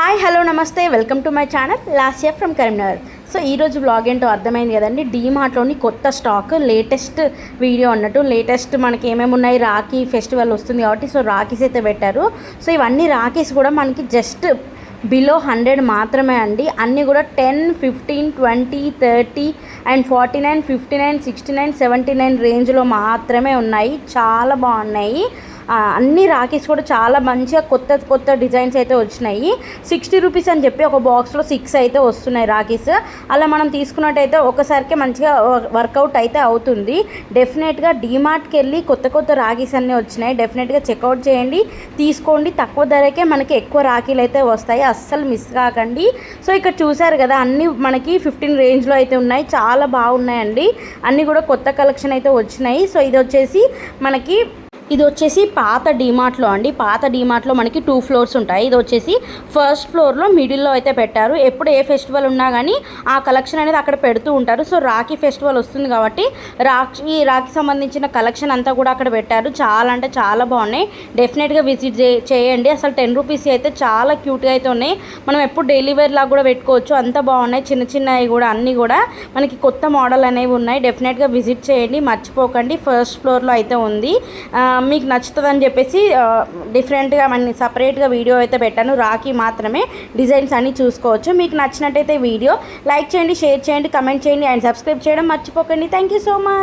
Hi hello నమస్తే welcome to my channel last year from Karimnagar. So ఈరోజు vlog ఏంటో అర్థమైంది కదండి. డీమార్ట్లోని కొత్త స్టాక్ లేటెస్ట్ వీడియో అన్నట్టు లేటెస్ట్ మనకి ఏమేమి ఉన్నాయి రాఖీ ఫెస్టివల్ వస్తుంది కాబట్టి సో రాఖీస్ అయితే పెట్టారు. సో ఇవన్నీ రాఖీస్ కూడా మనకి జస్ట్ బిలో హండ్రెడ్ మాత్రమే అండి. అన్నీ కూడా ten fifteen twenty thirty and forty nine fifty nine sixty nine seventy nine రేంజ్లో మాత్రమే ఉన్నాయి. చాలా బాగున్నాయి. అన్ని రాఖీస్ కూడా చాలా మంచిగా కొత్త కొత్త డిజైన్స్ అయితే వచ్చినాయి. సిక్స్టీ రూపీస్ అని చెప్పి ఒక బాక్స్లో సిక్స్ అయితే వస్తున్నాయి రాఖీస్. అలా మనం తీసుకున్నట్టయితే ఒకసారికి మంచిగా వర్కౌట్ అయితే అవుతుంది. డెఫినెట్గా డీమార్ట్కి వెళ్ళి కొత్త కొత్త రాఖీస్ అన్నీ వచ్చినాయి. డెఫినెట్గా చెక్అవుట్ చేయండి. తీసుకోండి. తక్కువ ధరకే మనకి ఎక్కువ రాఖీలు అయితే వస్తాయి. అస్సలు మిస్ కాకండి. సో ఇక్కడ చూసారు కదా అన్నీ మనకి ఫిఫ్టీన్ రేంజ్లో అయితే ఉన్నాయి. చాలా బాగున్నాయండి. అన్నీ కూడా కొత్త కలెక్షన్ అయితే వచ్చినాయి. సో ఇది వచ్చేసి మనకి ఇది వచ్చేసి పాత డిమార్ట్లో అండి. పాత డిమార్ట్లో మనకి టూ ఫ్లోర్స్ ఉంటాయి. ఇది వచ్చేసి ఫస్ట్ ఫ్లోర్లో మిడిల్లో అయితే పెట్టారు. ఎప్పుడు ఏ ఫెస్టివల్ ఉన్నా కానీ ఆ కలెక్షన్ అనేది అక్కడ పెడుతూ ఉంటారు. సో రాఖీ ఫెస్టివల్ వస్తుంది కాబట్టి రాఖీ రాఖీ సంబంధించిన కలెక్షన్ అంతా కూడా అక్కడ పెట్టారు. చాలా అంటే చాలా బాగున్నాయి. డెఫినెట్గా విజిట్ చేయండి. అసలు టెన్ రూపీస్ అయితే చాలా క్యూట్గా అయితే ఉన్నాయి. మనం ఎప్పుడు డైలీ వేర్ లాగా కూడా పెట్టుకోవచ్చు. అంత బాగున్నాయి. చిన్న చిన్నవి కూడా అన్నీ కూడా మనకి కొత్త మోడల్ అనేవి ఉన్నాయి. డెఫినెట్గా విజిట్ చేయండి. మర్చిపోకండి. ఫస్ట్ ఫ్లోర్లో అయితే ఉంది. మీకు నచ్చుతుందని చెప్పేసి డిఫరెంట్గా మన సపరేట్గా వీడియో అయితే పెట్టాను. రాఖీ మాత్రమే డిజైన్స్ అన్నీ చూసుకోవచ్చు. మీకు నచ్చినట్టయితే వీడియో లైక్ చేయండి షేర్ చేయండి కమెంట్ చేయండి అండ్ సబ్స్క్రైబ్ చేయడం మర్చిపోకండి. Thank you so much